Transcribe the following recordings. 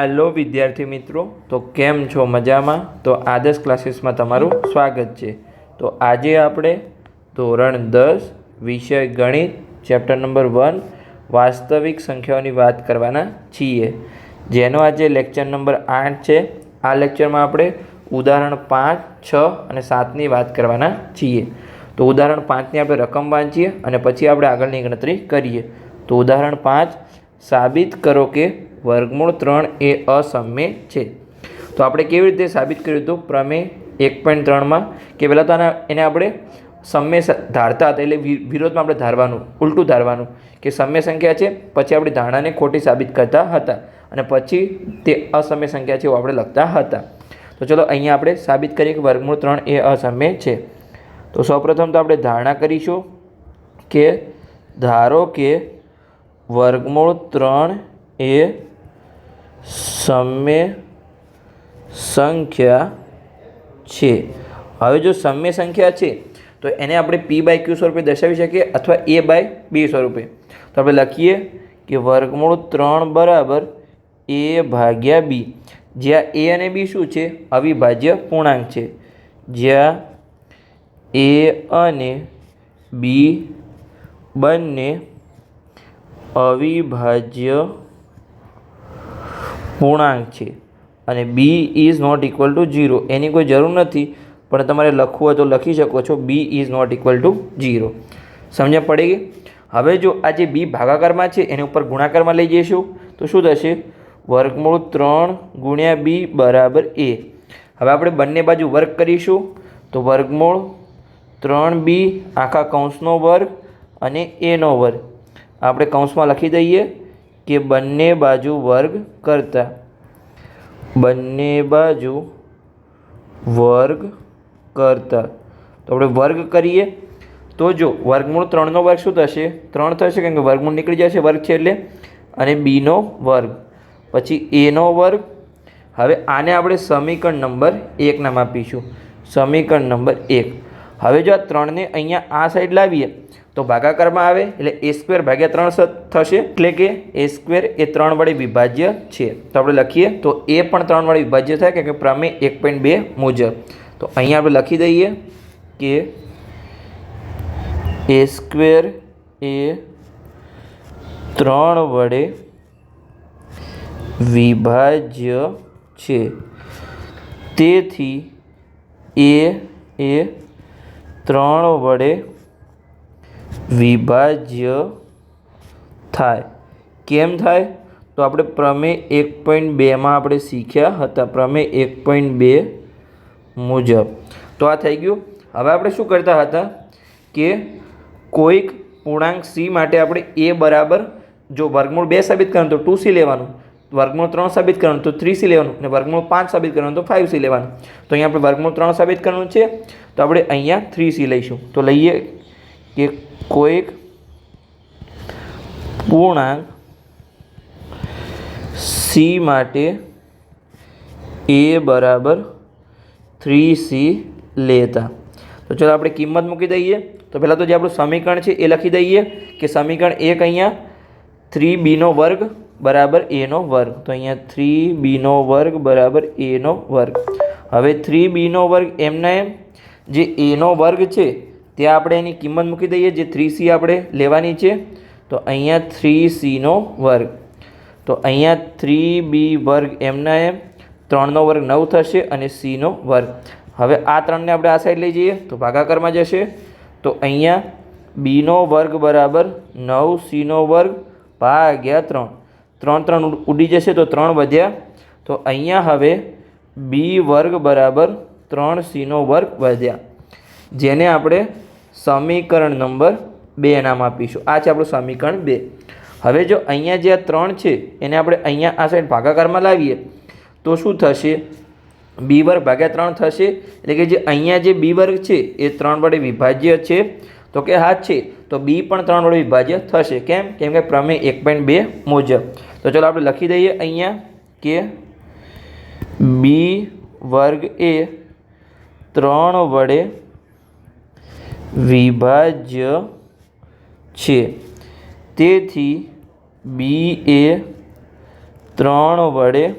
Hello વિદ્યાર્થી મિત્રો. તો કેમ છો? મજામાં? તો આદર્શ ક્લાસીસમાં તમારું સ્વાગત છે. તો આજે આપણે ધોરણ દસ, વિષય ગણિત, ચેપ્ટર નંબર વન, વાસ્તવિક સંખ્યાઓની વાત કરવાના છીએ. જેનો આજે લેક્ચર નંબર આઠ છે. આ લેક્ચરમાં આપણે ઉદાહરણ પાંચ, છ અને સાતની વાત કરવાના છીએ. તો ઉદાહરણ પાંચની આપણે રકમ વાંચીએ અને પછી આપણે આગળની ગણતરી કરીએ. તો ઉદાહરણ પાંચ, સાબિત કરો કે વર્ગમૂળ ત્રણ એ અસમ્ય છે. તો આપણે કેવી રીતે સાબિત કર્યું હતું? પ્રમેય એક પોઈન્ટ ત્રણમાં કે પહેલાં તો એને આપણે સમ્ય ધારતા હતા. એટલે વિરોધમાં આપણે ધારવાનું, ઉલટું ધારવાનું કે સમ્ય સંખ્યા છે. પછી આપણે ધારણાને ખોટી સાબિત કરતા હતા. અને પછી તે અસમ્ય સંખ્યા છે એવું આપણે લખતા હતા. તો ચલો અહીંયા આપણે સાબિત કરીએ કે વર્ગમૂળ ત્રણ એ અસમ્ય છે. તો સૌપ્રથમ તો આપણે ધારણા કરીશું કે ધારો કે વર્ગમૂળ ત્રણ એ સમ્ય સંખ્યા છે. હવે જો સમ્ય સંખ્યા છે, તો એને આપણે પી બાય ક્યુ સ્વરૂપે દર્શાવી શકીએ અથવા એ બાય બી સ્વરૂપે. તો આપણે લખીએ કે વર્ગમૂળ ત્રણ બરાબર એ ભાગ્યા બી જ્યાં એ અને બી શું છે? અવિભાજ્ય પૂર્ણાંક છે. જ્યાં એ અને બી બંને અવિભાજ્ય પૂર્ણાંક છે. અને B is not equal to zero એની કોઈ જરૂર નથી, પણ તમારે લખવું હોય તો લખી શકો છો B is not equal to zero સમજણ પડી ગઈ? હવે જો આ જે બી ભાગાકારમાં છે, એની ઉપર ગુણાકારમાં લઈ જઈશું, તો શું થશે? વર્ગમૂળ ત્રણ ગુણ્યા બી બરાબર એ હવે આપણે બંને બાજુ વર્ગ કરીશું, તો વર્ગમૂળ ત્રણ બી આખા કૌંસનો વર્ગ અને એનો વર્ગ. આપણે કૌંસમાં લખી દઈએ. કે બંને બાજુ વર્ગ કરતા. બંને બાજુ વર્ગ કરતા. તો આપણે વર્ગ કરીએ. તો જો વર્ગમૂળ ત્રણનો વર્ગ શું થશે? ત્રણ થશે કેમ કે વર્ગમૂળ નીકળી જશે વર્ગ છે એટલે. અને બીનો વર્ગ. પછી એનો વર્ગ. હવે આને આપણે સમીકરણ નંબર એક નામ આપીશું. સમીકરણ નંબર એક. હવે જો આ ત્રણને અહીંયા આ સાઈડ લાવીએ તો ભાગાકારમાં આવે એટલે એ સ્ક્વેર ભાગ્યા ત્રણ થશે. એટલે કે એ સ્ક્વેર એ ત્રણ વડે વિભાજ્ય છે. તો આપણે લખીએ. તો એ પણ ત્રણ વડે વિભાજ્ય થાય કે પ્રમેય એક પોઈન્ટ બે મુજબ. તો અહીંયા આપણે લખી દઈએ કે એ સ્ક્વેર એ ત્રણ વડે વિભાજ્ય છે. તેથી એ એ ત્રણ વડે વિભાજ્ય થાય. કેમ થાય? તો આપણે પ્રમેય એક પોઈન્ટ બેમાં આપણે શીખ્યા હતા. પ્રમેય એક પોઈન્ટ બે મુજબ. તો આ થઈ ગયું. હવે આપણે શું કરતા હતા? કે કોઈક પૂર્ણાંક સી માટે આપણે એ બરાબર જો વર્ગમૂળ બે સાબિત કરવાનું, તો ટુ સી લેવાનું. વર્ગમૂળ ત્રણ સાબિત કરવાનું, તો થ્રી સી લેવાનું. અને વર્ગમૂળ પાંચ સાબિત કરવાનું, તો ફાઇવ સી લેવાનું. તો અહીંયા આપણે વર્ગમૂળ ત્રણ સાબિત કરવાનું છે. તો આપણે અહીંયા થ્રી સી લઈશું. તો લઈએ કે કોઈક પૂર્ણાંક સી માટે એ બરાબર થ્રી સી લેતા. તો ચલો આપણે કિંમત મૂકી દઈએ. તો પહેલાં તો જે આપણું સમીકરણ છે એ લખી દઈએ કે સમીકરણ એક અહીંયા થ્રી બીનો વર્ગ બરાબર એનો વર્ગ. તો અહીંયા થ્રી બીનો વર્ગ બરાબર એનો વર્ગ. હવે થ્રી બીનો વર્ગ એમના એમ જે એનો વર્ગ છે ત્યાં આપણે એની કિંમત મૂકી દઈએ, જે થ્રી સી આપણે લેવાની છે. તો અહીંયા થ્રી સીનો વર્ગ. તો અહીંયા થ્રી બી વર્ગ એમના એમ, ત્રણનો વર્ગ નવ થશે અને સીનો વર્ગ. હવે આ ત્રણને આપણે આ સાઈડ લઈ જઈએ, તો ભાગાકારમાં જશે. તો અહીંયા બીનો વર્ગ બરાબર નવ સીનો વર્ગ ભાગ્યા ત્રણ. ત્રણ ત્રણ ઉડી જશે તો ત્રણ વધ્યા. તો અહીંયા હવે બી વર્ગ બરાબર ત્રણ સીનો વર્ગ વધ્યા. જેને આપણે સમીકરણ નંબર બે નામ આપીશું. આ છે આપણું સમીકરણ બે. હવે જો અહીંયા જે આ ત્રણ છે, એને આપણે અહીંયા આ સાઈડ ભાગાકારમાં લાવીએ, તો શું થશે? બી વર્ગ ભાગ્યા ત્રણ થશે. એટલે કે જે અહીંયા જે બી વર્ગ છે, એ ત્રણ વડે વિભાજ્ય છે. તો કે હા, છે. તો બી પણ ત્રણ વડે વિભાજ્ય થશે. કેમ? કેમ કે પ્રમેય એક પોઈન્ટ બે મુજબ. તો ચલો આપણે લખી દઈએ અહીંયા કે બી વર્ગ એ ત્રણ વડે વિભાજ્ય છે. તેથી બી એ ત્રણ વડે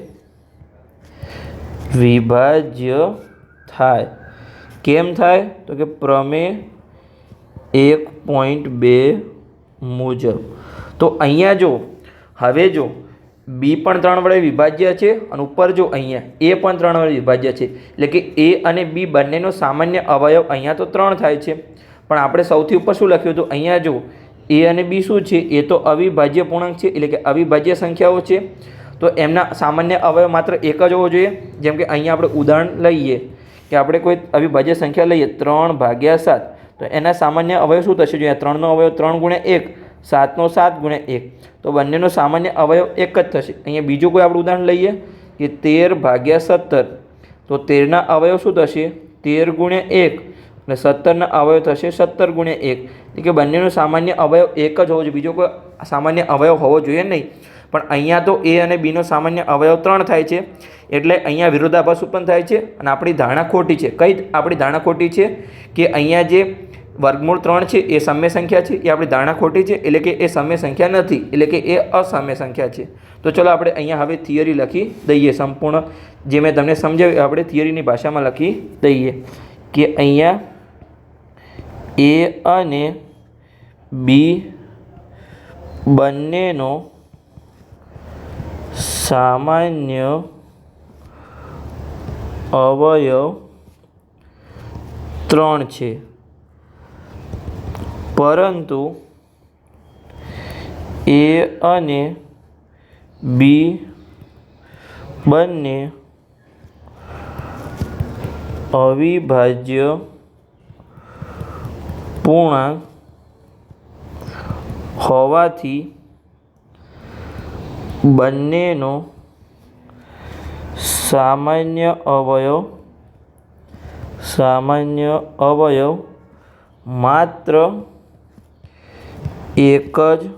વિભાજ્ય થાય. કેમ થાય? તો કે પ્રમેય એક પોઈન્ટ બે મુજબ. તો અહીંયા જો, હવે જો બી પણ ત્રણ વડે વિભાજ્ય છે અને ઉપર જો અહીંયા એ પણ ત્રણ વડે વિભાજ્ય છે. એટલે કે એ અને બી બંનેનો સામાન્ય અવયવ અહીંયા તો ત્રણ થાય છે. પણ આપણે સૌથી ઉપર શું લખ્યું હતું? અહીંયા જો એ અને બી શું છે? એ તો અવિભાજ્ય પૂર્ણાંક છે. એટલે કે અવિભાજ્ય સંખ્યાઓ છે. તો એમના સામાન્ય અવયવ માત્ર એક જ હોવો જોઈએ. જેમ કે અહીંયા આપણે ઉદાહરણ લઈએ કે આપણે કોઈ અવિભાજ્ય સંખ્યા લઈએ, ત્રણ ભાગ્યા સાત. તો એના સામાન્ય અવયવ શું થશે? જોઈએ ત્રણનો અવયવ ત્રણ ગુણ્યા એક સાતનો સાત ગુણ્યા એક. તો બંનેનો સામાન્ય અવયવ એક જ થશે. અહીંયા બીજું કોઈ આપણે ઉદાહરણ લઈએ કે તેર ભાગ્યા સત્તર. તો તેરના અવયવ શું થશે? તેર ગુણ્યા એક. અને સત્તરના અવયવ થશે સત્તર ગુણ્યા એક. એટલે કે બંનેનો સામાન્ય અવયવ એક જ હોવો જોઈએ. બીજો કોઈ સામાન્ય અવયવ હોવો જોઈએ નહીં. પણ અહીંયા તો એ અને બીનો સામાન્ય અવયવ ત્રણ થાય છે. એટલે અહીંયા વિરોધાભાસ ઉત્પન્ન થાય છે. અને આપણી ધારણા ખોટી છે. કઈ આપણી ધારણા ખોટી છે? કે અહીંયા જે વર્ગમૂળ ત્રણ છે, એ સામ્ય સંખ્યા છે, એ આપણી ધારણા ખોટી છે, એટલે કે એ સામ્ય સંખ્યા નથી, એટલે કે એ અસામ્ય સંખ્યા છે. તો ચલો આપણે અહીંયા હવે થિયરી લખી દઈએ, સંપૂર્ણ. જે મેં તમને સમજાવ્યું આપણે થિયરીની ભાષામાં લખી દઈએ કે અહીંયા એ અને બી બંનેનો સામાન્ય અવયવ ત્રણ છે. પરંતુ એ અને બી બંને અવિભાજ્ય પૂર્ણાંક હોવાથી બંનેનો સામાન્ય અવયવ સામાન્ય અવયવ માત્ર એક જ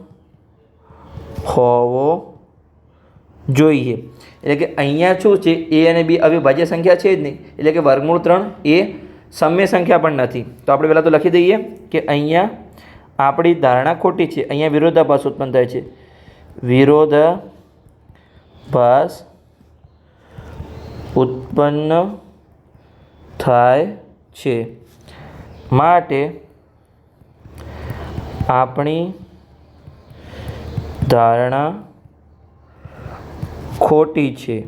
હોવો જોઈએ. એટલે કે અહીંયા શું છે? એ અને બી અવિભાજ્ય સંખ્યા છે જ નહીં. એટલે કે વર્ગમૂળ ત્રણ એ સમય સંખ્યા પણ નથી. તો આપણે પહેલાં તો લખી દઈએ કે અહીંયા આપણી ધારણા ખોટી છે. અહીંયા વિરોધાભાસ ઉત્પન્ન થાય છે. વિરોધાભાસ ઉત્પન્ન થાય છે. માટે આપણી ધારણા ખોટી છે.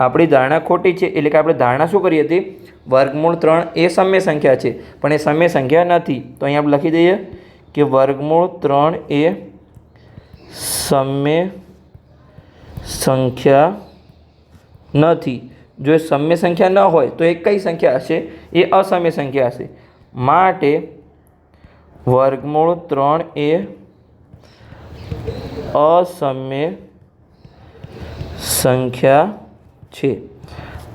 આપણી ધારણા ખોટી છે એટલે કે આપણે ધારણા શું કરી હતી? વર્ગમૂળ ત્રણ એ સમય સંખ્યા છે. પણ એ સમય સંખ્યા નથી. તો અહીંયા આપણે લખી દઈએ કે વર્ગમૂળ ત્રણ એ સમય સંખ્યા નથી. જો એ સમય સંખ્યા ન હોય તો એ કઈ સંખ્યા હશે? એ અસમય સંખ્યા હશે. માટે વર્ગમૂળ ત્રણ એ અસમ્ય સંખ્યા છે.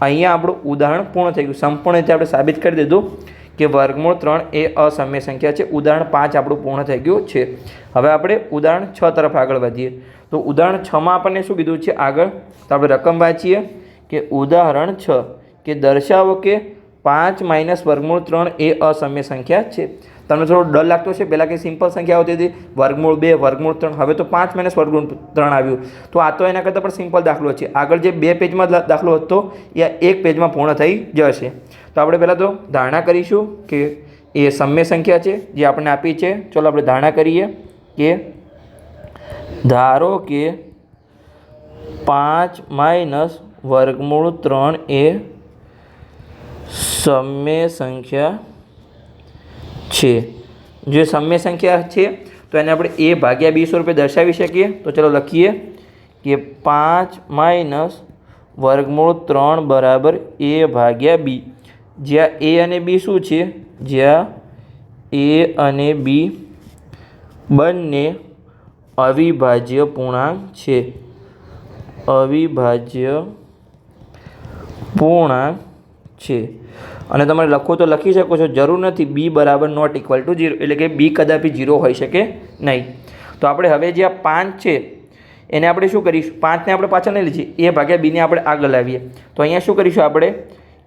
અહીંયા આપણું ઉદાહરણ પૂર્ણ થઈ ગયું. સંપૂર્ણ રીતે આપણે સાબિત કરી દીધું કે વર્ગમૂળ ત્રણ એ અસમ્ય સંખ્યા છે. ઉદાહરણ પાંચ આપણું પૂર્ણ થઈ ગયું છે. હવે આપણે ઉદાહરણ છ તરફ આગળ વધીએ. તો ઉદાહરણ છમાં આપણને શું કીધું છે આગળ? તો આપણે રકમ વાંચીએ કે ઉદાહરણ છ કે દર્શાવો કે પાંચ માઇનસ વર્ગમૂળ ત્રણ એ અસમ્ય સંખ્યા છે. તમને થોડો ડર લાગતો છે પહેલાં કે સિમ્પલ સંખ્યા આવતી હતી, વર્ગમૂળ બે, વર્ગમૂળ ત્રણ, હવે તો પાંચ માઇનસ વર્ગમૂળ ત્રણ આવ્યું. તો આ તો એના કરતાં પણ સિમ્પલ દાખલો છે. આગળ જે બે પેજમાં દાખલો હતો, એ એક પેજમાં પૂર્ણ થઈ જશે. તો આપણે પહેલાં તો ધારણા કરીશું કે એ સમય સંખ્યા છે, જે આપણને આપી છે. ચલો આપણે ધારણા કરીએ કે ધારો કે પાંચ માઇનસ વર્ગમૂળ ત્રણ એ સમય સંખ્યા છે. જે સમય સંખ્યા છે, તો એને આપણે એ ભાગ્યા બી રૂપિયા દર્શાવી શકીએ. તો ચલો લખીએ કે પાંચ માઇનસ વર્ગમૂળ ત્રણ બરાબર એ ભાગ્યા બી. જ્યાં એ અને બી શું છે? જ્યાં એ અને બી બંને અવિભાજ્ય પૂર્ણાંક છે. અવિભાજ્ય પૂર્ણાંક છે. અને તમારે લખો તો લખી શકો છો. જરૂર નથી. બી બરાબર નોટ ઇક્વલ ટુ જીરો એટલે કે બી કદાપી ઝીરો હોઈ શકે નહીં. તો આપણે હવે જે આ પાંચ છે, એને આપણે શું કરીશું? પાંચને આપણે પાછળ નહીં લીધી. એ ભાગ્યા બીને આપણે આગળ લાવીએ. તો અહીંયા શું કરીશું આપણે?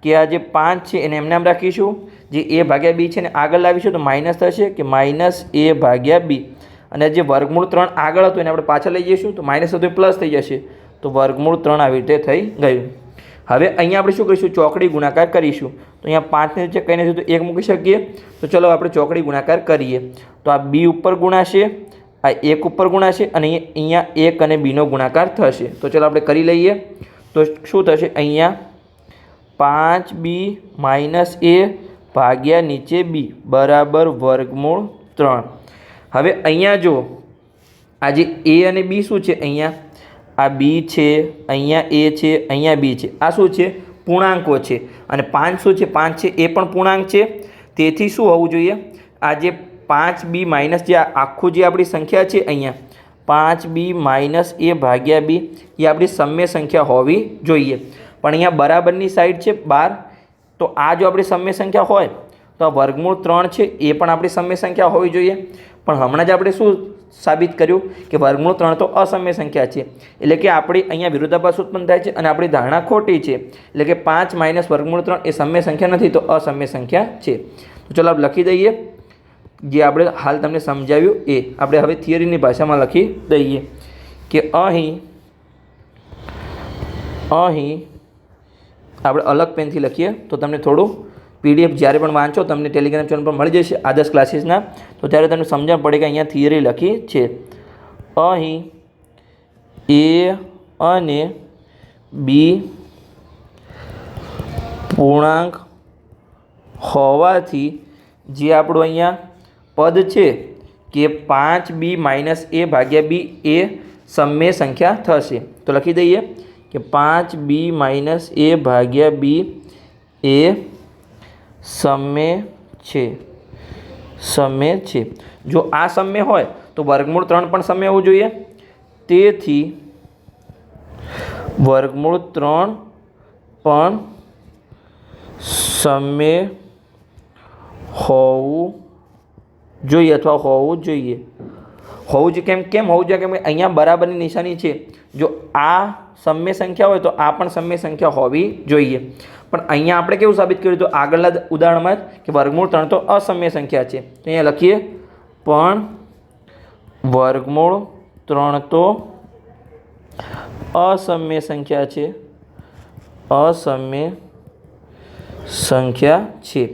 કે આ જે પાંચ છે, એને એમને આમ રાખીશું. જે એ ભાગ્યા બી છે ને આગળ લાવીશું તો માઇનસ થશે કે માઇનસ એ ભાગ્યા બી. અને જે વર્ગમૂળ ત્રણ આગળ હતું, એને આપણે પાછળ લઈ જઈશું તો માઇનસ હતું પ્લસ થઈ જશે. તો વર્ગમૂળ ત્રણ આવી રીતે થઈ ગયું. હવે અહીંયા આપણે શું કરીશું? ચોકડી ગુણાકાર કરીશું. તો અહીંયા પાંચને નીચે કહીને તો એક મૂકી શકીએ. તો ચલો આપણે ચોકડી ગુણાકાર કરીએ. તો આ બી ઉપર ગુણાશે, આ એક ઉપર ગુણાશે અને અહીંયા એક અને બીનો ગુણાકાર થશે. તો ચલો આપણે કરી લઈએ. તો શું થશે? અહીંયા પાંચ બી માઇનસ એ ભાગ્યા નીચે બી, બરાબર વર્ગમૂળ ત્રણ. હવે અહીંયા જો આ જે એ અને બી શું છે? અહીંયા આ બી છે, અહીંયા એ છે, અહીંયા બી છે. આ શું છે? પૂર્ણાંકો છે. અને પાંચ શું છે? પાંચ છે, એ પણ પૂર્ણાંક છે. તેથી શું હોવું જોઈએ? આ જે પાંચ બી માઇનસ જે આખું જે આપણી સંખ્યા છે અહીંયા, પાંચ બી માઇનસ એ ભાગ્યા બી, એ આપણી સમ્ય સંખ્યા હોવી જોઈએ. પણ અહીંયા બરાબરની સાઈડ છે બાર, તો આ જો આપણી સમ્ય સંખ્યા હોય, તો આ વર્ગમૂળ ત્રણ છે, એ પણ આપણી સમ્ય સંખ્યા હોવી જોઈએ. પણ હમણાં જ આપણે શું સાબિત કર્યું કે વર્ગમૂળ ત્રણ તો અસમ્ય સંખ્યા છે. એટલે કે આપણી અહીંયા વિરોધાભાસ ઉત્પન્ન થાય છે અને આપણી ધારણા ખોટી છે. એટલે કે પાંચ માઇનસ વર્ગમૂળ ત્રણ એ સમ્ય સંખ્યા નથી, તો અસમ્ય સંખ્યા છે. તો ચલો આપણે લખી દઈએ. જે આપણે હાલ તમને સમજાવ્યું એ આપણે હવે થિયરીની ભાષામાં લખી દઈએ કે અહીં અહીં આપણે અલગ પેનથી લખીએ તો તમને થોડું પીડીએફ જ્યારે પણ વાંચો, તમને ટેલિગ્રામ ચેનલ પર મળી જશે આદર્શ ક્લાસીસના તો ત્યારે તમને સમજણ પડે કે અહીંયા થિયરી લખી છે. અહીં એ અને બી પૂર્ણાંક હોવાથી જે આપણું અહીંયા પદ છે કે પાંચ બી માઇનસ એ ભાગ્યા બી એ સમ્ય સંખ્યા થશે. તો લખી દઈએ કે પાંચ બી માઇનસ એ ભાગ્યા બી એ સમ્ય છે. સમ્ય છે. જો આ સમ્ય હોય, તો વર્ગમૂળ ત્રણ પણ સમ્ય હોવું જોઈએ. તેથી, વર્ગમૂળ ત્રણ પણ સમ્ય હોવું જોઈએ અથવા હોવું જોઈએ. હોવું જોઈએ કેમ કેમ હોવું જોઈએ? કેમ અહીંયા બરાબરની નિશાની છે. જો આ સમ્ય સંખ્યા હોય, તો આ પણ સમ્ય સંખ્યા હોવી જોઈએ. પણ અહીંયા આપણે કેવું સાબિત કર્યું તો આગળના ઉદાહરણમાં કે વર્ગમૂળ ત્રણ તો અસમ્ય સંખ્યા છે. તો અહીંયા લખીએ, પણ વર્ગમૂળ ત્રણ તો અસમ્ય સંખ્યા છે. અસમ્ય સંખ્યા છે.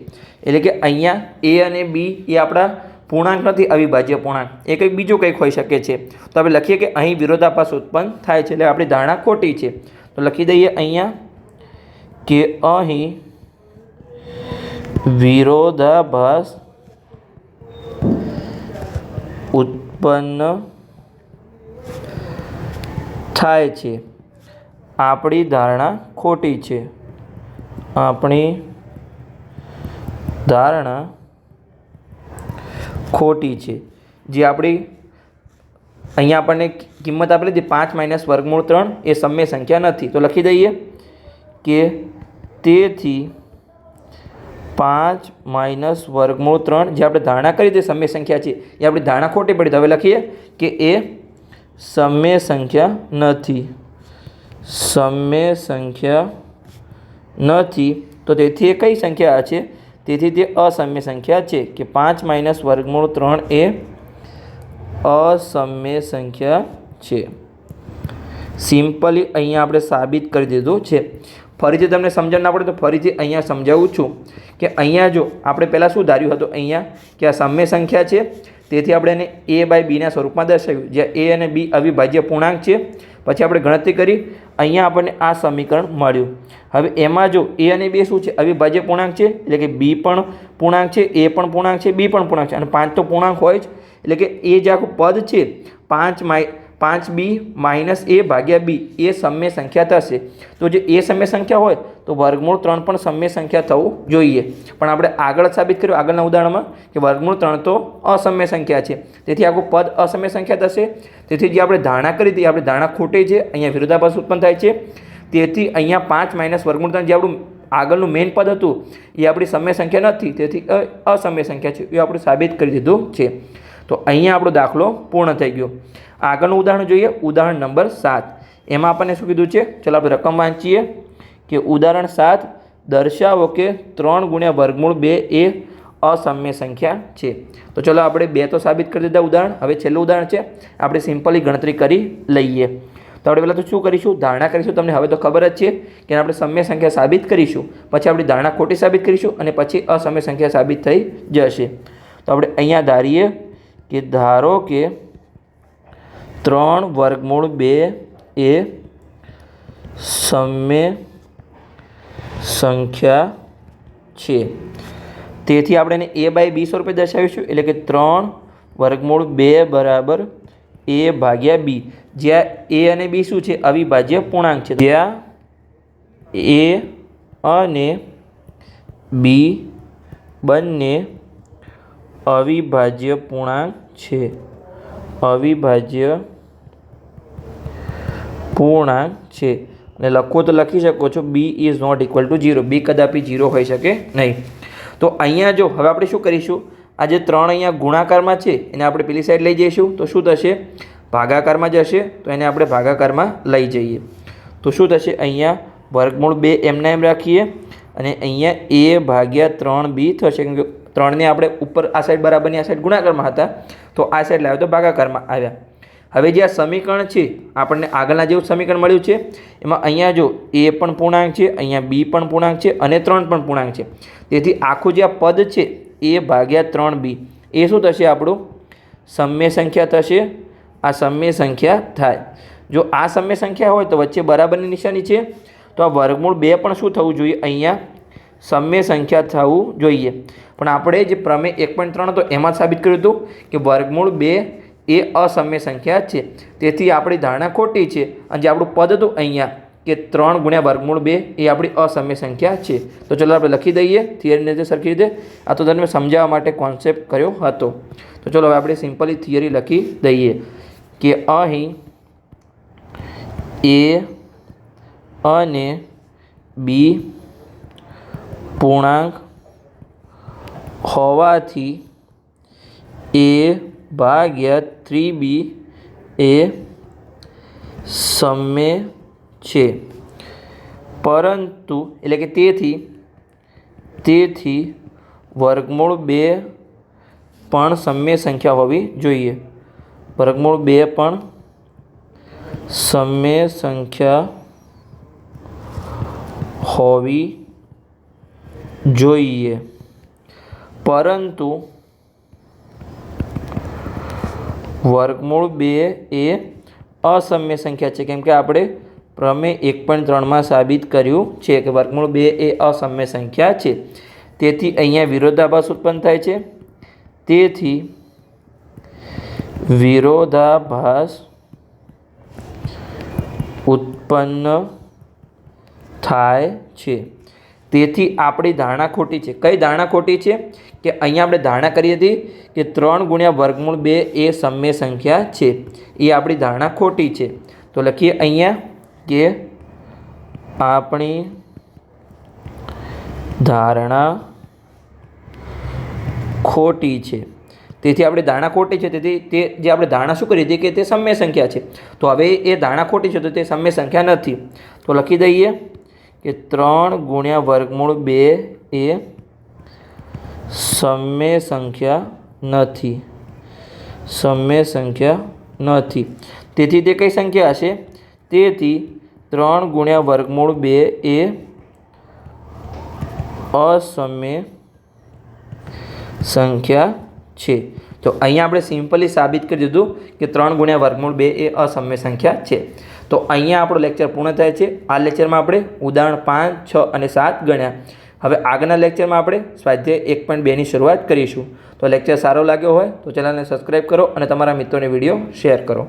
એટલે કે અહીંયા એ અને બી એ આપણા પૂર્ણાંક નથી, અવિભાજ્ય પૂર્ણાંક. એ કંઈક બીજું કંઈક હોઈ શકે છે. તો આપણે લખીએ કે અહીં વિરોધાભાસ ઉત્પન્ન થાય છે, એટલે આપણી ધારણા ખોટી છે. તો લખી દઈએ અહીંયા કે અહીં વિરોધાભાસ ઉત્પન્ન થાય છે. આપણી ધારણા ખોટી છે. આપણી ધારણા ખોટી છે. જે આપણી અહીંયા આપણને કિંમત આપેલી હતી પાંચ માઇનસ વર્ગમૂળ ત્રણ એ સમ્ય સંખ્યા નથી. તો લખી દઈએ કે તેથી પાંચ માઇનસ વર્ગમૂળ ત્રણ, જે આપણે ધારણા કરી તે સમ્ય સંખ્યા છે, એ આપણી ધારણા ખોટી પડી તો હવે લખીએ કે એ સમ્ય સંખ્યા નથી. સમ્ય સંખ્યા નથી. તો તેથી એ કઈ સંખ્યા છે? તેથી તે અસમ્ય સંખ્યા છે કે પાંચ માઇનસ વર્ગમૂળ ત્રણ એ અસમ્ય સંખ્યા છે. સિમ્પલી અહીંયા આપણે સાબિત કરી દીધું છે. ફરીથી તમને સમજણ ના પડે તો ફરીથી અહીંયા સમજાવું છું કે અહીંયા જો આપણે પહેલાં શું ધાર્યું હતું? અહીંયા કે આ સમ્ય સંખ્યા છે. તેથી આપણે એને એ બાય બીના સ્વરૂપમાં દર્શાવ્યું. જ્યાં એ અને બી અવિભાજ્ય પૂર્ણાંક છે. પછી આપણે ગણતરી કરી. અહીંયા આપણને આ સમીકરણ મળ્યું. હવે એમાં જો એ અને બે શું છે? અવિભાજ્ય પૂર્ણાંક છે. એટલે કે બી પણ પૂર્ણાંક છે એ પણ પૂર્ણાંક છે બી પણ પૂર્ણાંક છે. અને પાંચ તો પૂર્ણાંક હોય જ. એટલે કે એ જે આખું પદ છે, પાંચ માઈ પાંચ બી માઇનસ એ ભાગ્યા બી એ સમ્ય સંખ્યા થશે. તો જે એ સમ્ય સંખ્યા હોય તો વર્ગમૂળ ત્રણ પણ સમ્ય સંખ્યા થવું જોઈએ. પણ આપણે આગળ સાબિત કર્યું આગળના ઉદાહરણમાં કે વર્ગમૂળ ત્રણ તો અસમ્ય સંખ્યા છે. તેથી આખું પદ અસમ્ય સંખ્યા થશે. તેથી જે આપણે ધારણા કરી હતી, આપણે ધારણા ખોટી છે, અહીંયા વિરોધાભાસ ઉત્પન્ન થાય છે. તેથી અહીંયા પાંચ માઇનસ વર્ગમૂળ ત્રણ જે આપણું આગળનું મેઇન પદ હતું, એ આપણી સમ્ય સંખ્યા નથી. તેથી અસમ્ય સંખ્યા છે. એ આપણે સાબિત કરી દીધું છે. તો અહીંયા આપણો દાખલો પૂર્ણ થઈ ગયો. આગળનું ઉદાહરણ જોઈએ, ઉદાહરણ નંબર સાત. એમાં આપણને શું કીધું છે? ચલો આપણે રકમ વાંચીએ કે ઉદાહરણ સાત, દર્શાવો કે ત્રણ ગુણ્યા વર્ગમૂળ બે એ અસમ્ય સંખ્યા છે. તો ચલો આપણે બે તો સાબિત કરી દીધા ઉદાહરણ. હવે છેલ્લું ઉદાહરણ છે. આપણે સિમ્પલી ગણતરી કરી લઈએ. તો આપણે પહેલાં તો શું કરીશું? ધારણા કરીશું. તમને હવે તો ખબર જ છે કે આપણે સમ્ય સંખ્યા સાબિત કરીશું. પછી આપણી ધારણા ખોટી સાબિત કરીશું અને પછી અસમય સંખ્યા સાબિત થઈ જશે. તો આપણે અહીંયા ધારીએ કે ધારો કે ત્રણ વર્ગમૂળ બે એ સમય સંખ્યા છે. તેથી આપણે એને એ બાય બી સ્વરૂપે દર્શાવીશું. એટલે કે ત્રણ વર્ગમૂળ બે બરાબર એ ભાગ્યા બી. જ્યાં એ અને બી શું છે? અવિભાજ્ય પૂર્ણાંક છે. જ્યાં એ અને બી બંને અવિભાજ્ય પૂર્ણાંક છે. અવિભાજ્ય પૂર્ણાંક છે. અને લખો તો લખી શકો છો B is not equal to zero B કદાપી zero હોઈ શકે નહીં. તો અહીંયા જો, હવે આપણે શું કરીશું? આ જે ત્રણ અહીંયા ગુણાકારમાં છે, એને આપણે પેલી સાઈડ લઈ જઈશું. તો શું થશે? ભાગાકારમાં જશે. તો એને આપણે ભાગાકારમાં લઈ જઈએ. તો શું થશે? અહીંયા વર્ગમૂળ બે એમના એમ રાખીએ. અને અહીંયા એ ભાગ્યા ત્રણ બી થશે. કેમ કે ત્રણને આપણે ઉપર આ સાઈડ બરાબરની આ સાઈડ ગુણાકારમાં હતા. તો આ સાઈડ લાવ્યો તો ભાગાકારમાં આવ્યા. હવે જે આ સમીકરણ છે, આપણને આગળના જેવું સમીકરણ મળ્યું છે, એમાં અહીંયા જો એ પણ પૂર્ણાંક છે, અહીંયા બી પણ પૂર્ણાંક છે અને ત્રણ પણ પૂર્ણાંક છે. તેથી આખું જે આ પદ છે, એ ભાગ્યા ત્રણ બી. એ શું થશે આપણું? સમય સંખ્યા થશે. આ સમય સંખ્યા થાય. જો આ સમ્ય સંખ્યા હોય તો વચ્ચે બરાબરની નિશાની છે. તો આ વર્ગમૂળ બે પણ શું થવું જોઈએ? અહીંયા સમય સંખ્યા થવું જોઈએ. પણ આપણે જે પ્રમેય એક પોઈન્ટ ત્રણ હતો, એમાં સાબિત કર્યું હતું કે વર્ગમૂળ બે એ અસમ્ય સંખ્યા છે. તેથી આપણી ધારણા ખોટી છે અને જે આપણું પદ હતું અહીંયા, કે ત્રણ ગુણ્યા વર્ગમૂળ બે એ આપણી અસમ્ય સંખ્યા છે. તો ચલો આપણે લખી દઈએ થિયરીને રીતે સરખી રીતે. આ તો તમને સમજાવવા માટે કોન્સેપ્ટ કર્યો હતો. તો ચલો હવે આપણે સિમ્પલી થિયરી લખી દઈએ કે અહીં એ અને બી પૂર્ણાંક હોવાથી એ ભાગ્યા થ્રી બી એ સમય છે. પરંતુ, એટલે કે તેથી તેથી વર્ગમૂળ બે પણ સમય સંખ્યા હોવી જોઈએ. વર્ગમૂળ બે પણ સમય સંખ્યા હોવી જોઈએ. પરંતુ વર્ગમૂળ બે એ અસમ્ય સંખ્યા છે. કેમ કે આપણે પ્રમેય એક પોઈન્ટ ત્રણમાં સાબિત કર્યું છે કે વર્ગમૂળ બે એ અસમ્ય સંખ્યા છે. તેથી અહીંયા વિરોધાભાસ ઉત્પન્ન થાય છે. તેથી વિરોધાભાસ ઉત્પન્ન થાય છે. તેથી આપણી ધારણા ખોટી છે. કઈ ધારણા ખોટી છે? કે અહીંયા આપણે ધારણા કરી હતી કે ત્રણ ગુણ્યા વર્ગમૂળ બે એ સમય સંખ્યા છે. એ આપણી ધારણા ખોટી છે. તો લખીએ અહીંયા કે આપણી ધારણા ખોટી છે. તેથી આપણે ધારણા ખોટી છે. તેથી તે જે આપણે ધારણા શું કરી હતી કે તે સમય સંખ્યા છે. તો હવે એ ધારણા ખોટી છે તો તે સમય સંખ્યા નથી. તો લખી દઈએ. કે ત્રણ ગુણ્યા વર્ગમૂળ બે એ સમય સંખ્યા નથી. સમય સંખ્યા નથી. તેથી તે કઈ સંખ્યા હશે? તેથી ત્રણ ગુણ્યા વર્ગમૂળ બે એ અસમ્ય સંખ્યા છે. તો અહીંયા આપણે સિમ્પલી સાબિત કરી દીધું કે ત્રણ ગુણ્યા વર્ગમૂળ બે એ અસમ્ય સંખ્યા છે. તો અહીંયા આપણો લેક્ચર પૂર્ણ થાય છે. આ લેક્ચરમાં આપણે ઉદાહરણ પાંચ, છ અને સાત ગણ્યા. હવે આગળના લેક્ચરમાં આપણે સ્વાધ્યાય એક પોઈન્ટ બેની શરૂઆત કરીશું. તો લેક્ચર સારો લાગ્યો હોય તો ચેનલને સબસ્ક્રાઈબ કરો અને તમારા મિત્રોને વીડિયો શેર કરો.